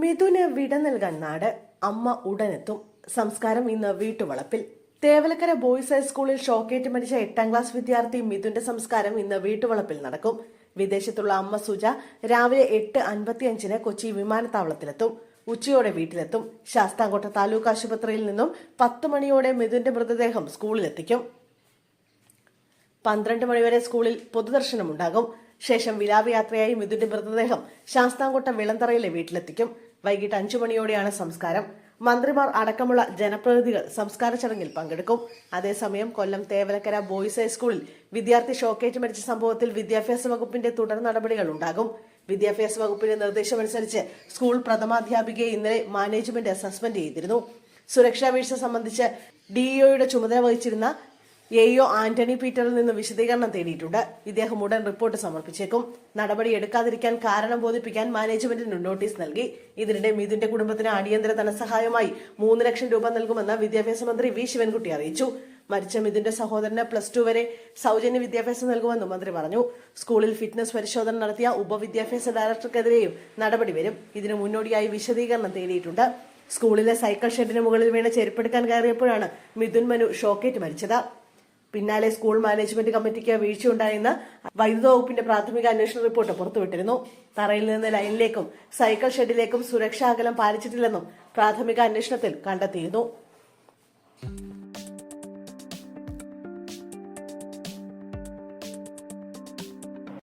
മിഥുന് വിട നൽകാൻ നാട്. അമ്മ ഉടനെത്തും. സംസ്കാരം ഇന്ന് വീട്ടുവളപ്പിൽ. തേവലക്കര ബോയ്സ് ഹൈസ്കൂളിൽ ഷോക്കേറ്റ് മരിച്ച എട്ടാം ക്ലാസ് വിദ്യാർത്ഥി മിഥുന്റെ സംസ്കാരം ഇന്ന് വീട്ടുവളപ്പിൽ നടക്കും. വിദേശത്തുള്ള അമ്മ സുജ രാവിലെ എട്ട് അൻപത്തിയഞ്ചിന് കൊച്ചി വിമാനത്താവളത്തിലെത്തും. ഉച്ചയോടെ വീട്ടിലെത്തും. ശാസ്താംകോട്ട താലൂക്ക് ആശുപത്രിയിൽ നിന്നും പത്ത് മണിയോടെ മിഥുന്റെ മൃതദേഹം സ്കൂളിലെത്തിക്കും. പന്ത്രണ്ട് മണിവരെ സ്കൂളിൽ പൊതുദർശനമുണ്ടാകും. ശേഷം വിലാപയാത്രയായി മിഥുന്റെ മൃതദേഹം ശാസ്താംകോട്ട വിളന്തറയിലെ വീട്ടിലെത്തിക്കും. വൈകിട്ട് അഞ്ചു മണിയോടെയാണ് സംസ്കാരം. മന്ത്രിമാർ അടക്കമുള്ള ജനപ്രതിനിധികൾ സംസ്കാര ചടങ്ങിൽ പങ്കെടുക്കും. അതേസമയം കൊല്ലം തേവലക്കര ബോയ്സ് ഹൈസ്കൂളിൽ വിദ്യാർത്ഥി ഷോക്കേറ്റ് മരിച്ച സംഭവത്തിൽ വിദ്യാഭ്യാസ വകുപ്പിന്റെ തുടർ നടപടികൾ ഉണ്ടാകും. വിദ്യാഭ്യാസ വകുപ്പിന്റെ നിർദ്ദേശമനുസരിച്ച് സ്കൂൾ പ്രഥമാധ്യാപികയെ ഇന്നലെ മാനേജ്മെന്റ് സസ്പെൻഡ് ചെയ്തിരുന്നു. സുരക്ഷാ വീഴ്ച സംബന്ധിച്ച് ഡിഇഒയുടെ ചുമതല വഹിച്ചിരുന്ന എഇഒ ആന്റണി പീറ്ററിൽ നിന്ന് വിശദീകരണം തേടിയിട്ടുണ്ട്. ഇദ്ദേഹം ഉടൻ റിപ്പോർട്ട് സമർപ്പിച്ചേക്കും. നടപടി എടുക്കാതിരിക്കാൻ കാരണം ബോധിപ്പിക്കാൻ മാനേജ്മെന്റിന് നോട്ടീസ് നൽകി. ഇതിനിടെ മിഥുന്റെ കുടുംബത്തിന് അടിയന്തര ധനസഹായമായി മൂന്ന് ലക്ഷം രൂപ നൽകുമെന്ന് വിദ്യാഭ്യാസ മന്ത്രി വി ശിവൻകുട്ടി അറിയിച്ചു. മരിച്ച മിഥുന്റെ സഹോദരന് പ്ലസ് ടു വരെ സൗജന്യ വിദ്യാഭ്യാസം നൽകുമെന്നും മന്ത്രി പറഞ്ഞു. സ്കൂളിൽ ഫിറ്റ്നസ് പരിശോധന നടത്തിയ ഉപവിദ്യാഭ്യാസ ഡയറക്ടർക്കെതിരെയും നടപടി വരും. ഇതിനു മുന്നോടിയായി വിശദീകരണം തേടിയിട്ടുണ്ട്. സ്കൂളിലെ സൈക്കിൾ ഷെഡിന് മുകളിൽ വീണ് ചെരുപ്പെടുക്കാൻ കയറിയപ്പോഴാണ് മിഥുൻ മനു ഷോക്കേറ്റ് മരിച്ചത്. പിന്നാലെ സ്കൂൾ മാനേജ്മെന്റ് കമ്മിറ്റിക്ക് വീഴ്ചയുണ്ടായെന്ന് വൈദ്യുത വകുപ്പിന്റെ പ്രാഥമിക അന്വേഷണ റിപ്പോർട്ട് പുറത്തുവിട്ടിരുന്നു. തറയിൽ നിന്ന് ലൈനിലേക്കും സൈക്കിൾ ഷെഡിലേക്കും സുരക്ഷാ അകലം പാലിച്ചിട്ടില്ലെന്നും പ്രാഥമിക അന്വേഷണത്തിൽ കണ്ടെത്തിയിരുന്നു.